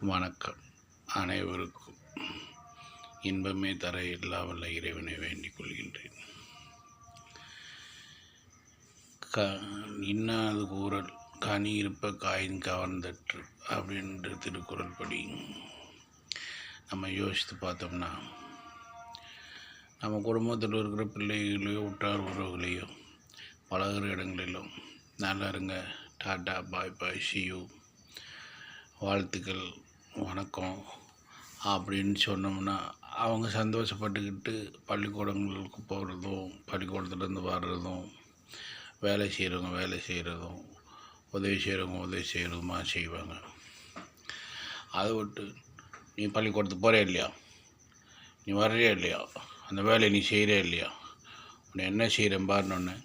வணக்கம் அனைவருக்கும். இன்பமே தர இல்லாமல் வல்ல இறைவனை வேண்டிக் கொள்கின்றேன். க இன்னாது கூறல் கனி இருப்ப காயின் கவர்ந்தற்று அப்படின்ற திருக்குறள் படி நம்ம யோசித்து பார்த்தோம்னா நம்ம குடும்பத்தில் இருக்கிற பிள்ளைகளையோ உற்றார் உறவுகளையோ பழகுற இடங்களிலும் நல்லா இருங்க டாட்டா பாய் பாய் ஷியூ வாழ்த்துக்கள். வணக்கம் அப்படின்னு சொன்னோம்னா அவங்க சந்தோஷப்பட்டுக்கிட்டு பள்ளிக்கூடங்களுக்கு போகிறதும் பள்ளிக்கூடத்துலேருந்து வர்றதும் வேலை செய்கிறவங்க வேலை செய்கிறதும் உதவி செய்கிறவங்க உதவி செய்கிறதுமா செய்வாங்க. அதை விட்டு நீ பள்ளிக்கூடத்துக்கு போகிறே இல்லையா? நீ வர்றியா இல்லையா? அந்த வேலையை நீ செய்கிறே இல்லையா? உன்னை என்ன செய்கிறேன் பாருன்னு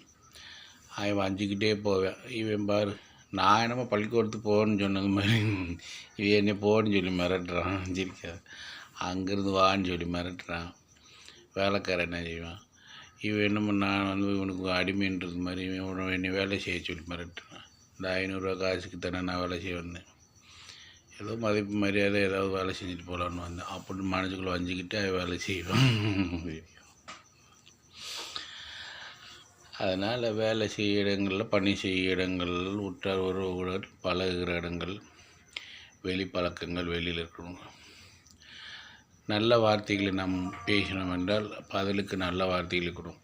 அவன் வஞ்சிக்கிட்டே போவேன். இவன் பாரு நான் என்னமோ பள்ளிக்கூடத்துக்கு போகணும்னு சொன்னது மாதிரி இவன் என்ன போகணும்னு சொல்லி மிரட்டுறான் சிரிக்காது அங்கேருந்து வான்னு சொல்லி மிரட்டுறான். வேலைக்காரன் என்ன செய்வான்? இவன் என்ன நான் வந்து இவனுக்கு அடிமைன்றது மாதிரி இவன் என்னை வேலை செய்ய சொல்லி மிரட்டுறான். இந்த ஐநூறுரூவா காசுக்கு தானே நான் வேலை செய்ய வந்தேன். ஏதோ மதிப்பு மரியாதை ஏதாவது வேலை செஞ்சுட்டு போகலான்னு வந்தேன். அப்படின்னு மனசுக்குள்ளே வஞ்சிக்கிட்டு வேலை செய்வான். அதனால் வேலை செய்ய இடங்களில் பணி செய்ய இடங்கள் உற்றார் உறவுடன் பழகுகிற இடங்கள் வெளி பழக்கங்கள் வெளியில் இருக்கணும். நல்ல வார்த்தைகளை நாம் பேசினோம் என்றால் பதிலுக்கு நல்ல வார்த்தைகள் இருக்கணும்.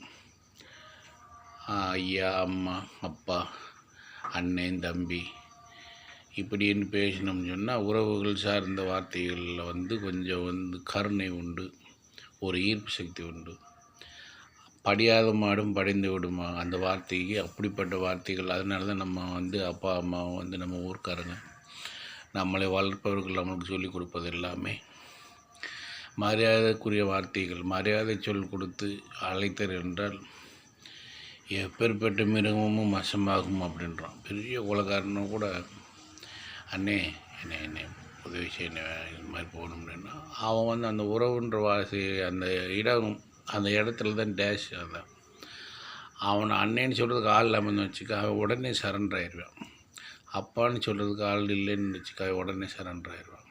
ஐயா அம்மா அப்பா அண்ணன் தம்பி இப்படின்னு பேசினோம்னு சொன்னால் உறவுகள் சார்ந்த வார்த்தைகளில் வந்து கொஞ்சம் வந்து கருணை உண்டு ஒரு ஈர்ப்பு சக்தி உண்டு. படியாத மாடும் படிந்து விடுமா? அந்த வார்த்தைக்கு அப்படிப்பட்ட வார்த்தைகள். அதனால தான் நம்ம வந்து அப்பா அம்மா வந்து நம்ம ஊர்க்காரங்க. நம்மளை வளர்ப்பவர்கள் நம்மளுக்கு சொல்லிக் கொடுப்பது எல்லாமே. மரியாதைக்குரிய வார்த்தைகள். மரியாதை சொல் கொடுத்து அழைத்தர் என்றால் எப்பேற்பட்ட மிருகமும் மசமாகும் அப்படின்றான். பெரிய உலகாரனும் கூட அண்ணே என்ன என்ன உதவி செய்ய இது மாதிரி போகணும் அப்படின்னா அவன் வந்து அந்த உறவுன்ற வாசி அந்த இடம் அந்த இடத்துல தான் டேஷ் அதான் அவனை அண்ணேன்னு சொல்கிறதுக்கு ஆள் இல்லாமல் வச்சுக்க உடனே சரண்டர் ஆயிடுவான். அப்பான்னு சொல்கிறதுக்கு ஆள் இல்லைன்னு வச்சுக்காக உடனே சரண்டர் ஆயிடுவான்.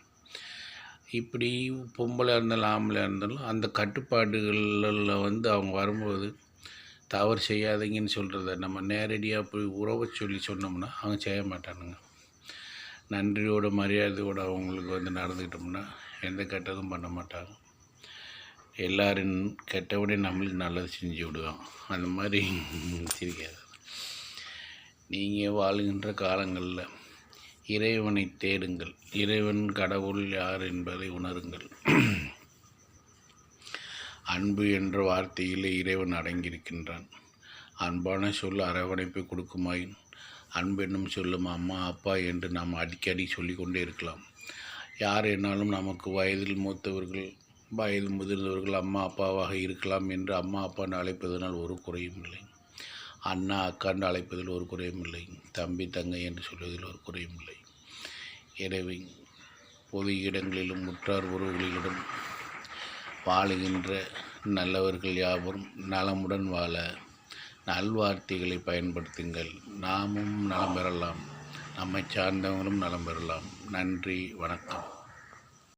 இப்படி பொம்பளை இருந்தாலும் ஆம்பளையாக இருந்தாலும் அந்த கட்டுப்பாடுகளில் வந்து அவங்க வரும்போது தவறு செய்யாதீங்கன்னு சொல்கிறத நம்ம நேரடியாக போய் உறவை சொல்லி சொன்னோம்னா அவங்க செய்ய மாட்டானுங்க. நன்றியோட மரியாதையோடு அவங்களுக்கு வந்து நடந்துக்கிட்டோம்னா எந்த கெட்டதும் பண்ண மாட்டாங்க. எல்லாரும் கெட்டவனே நம்மளுக்கு நல்லது செஞ்சு விடுவோம் அந்த மாதிரி சிரிக்காது நீங்கள் வாழுகின்ற காலங்களில் இறைவனை தேடுங்கள். இறைவன் கடவுள் யார் என்பதை உணருங்கள். அன்பு என்ற வார்த்தையில் இறைவன் அடங்கியிருக்கின்றான். அன்பான சொல் அரவணைப்பை கொடுக்குமாயின் அன்பு என்னும் சொல்லும் அம்மா அப்பா என்று நாம் அடிக்கடி சொல்லிக்கொண்டே இருக்கலாம். யார் என்னாலும் நமக்கு வயதில் மூத்தவர்கள் வயது முதிர்ந்தவர்கள் அம்மா அப்பாவாக இருக்கலாம் என்று அம்மா அப்பான்னு அழைப்பதனால் ஒரு குறையும் இல்லை. அண்ணா அக்கான்னு அழைப்பதில் ஒரு குறையும் இல்லை. தம்பி தங்கை என்று சொல்வதில் ஒரு குறையும் இல்லை. எனவே பொது இடங்களிலும் முற்றார் உறவுகளிலும் வாழுகின்ற நல்லவர்கள் யாவரும் நலமுடன் வாழ நல்வார்த்தைகளை பயன்படுத்துங்கள். நாமும் நலம் பெறலாம். நம்மை சார்ந்தவங்களும் நலம் பெறலாம். நன்றி வணக்கம்.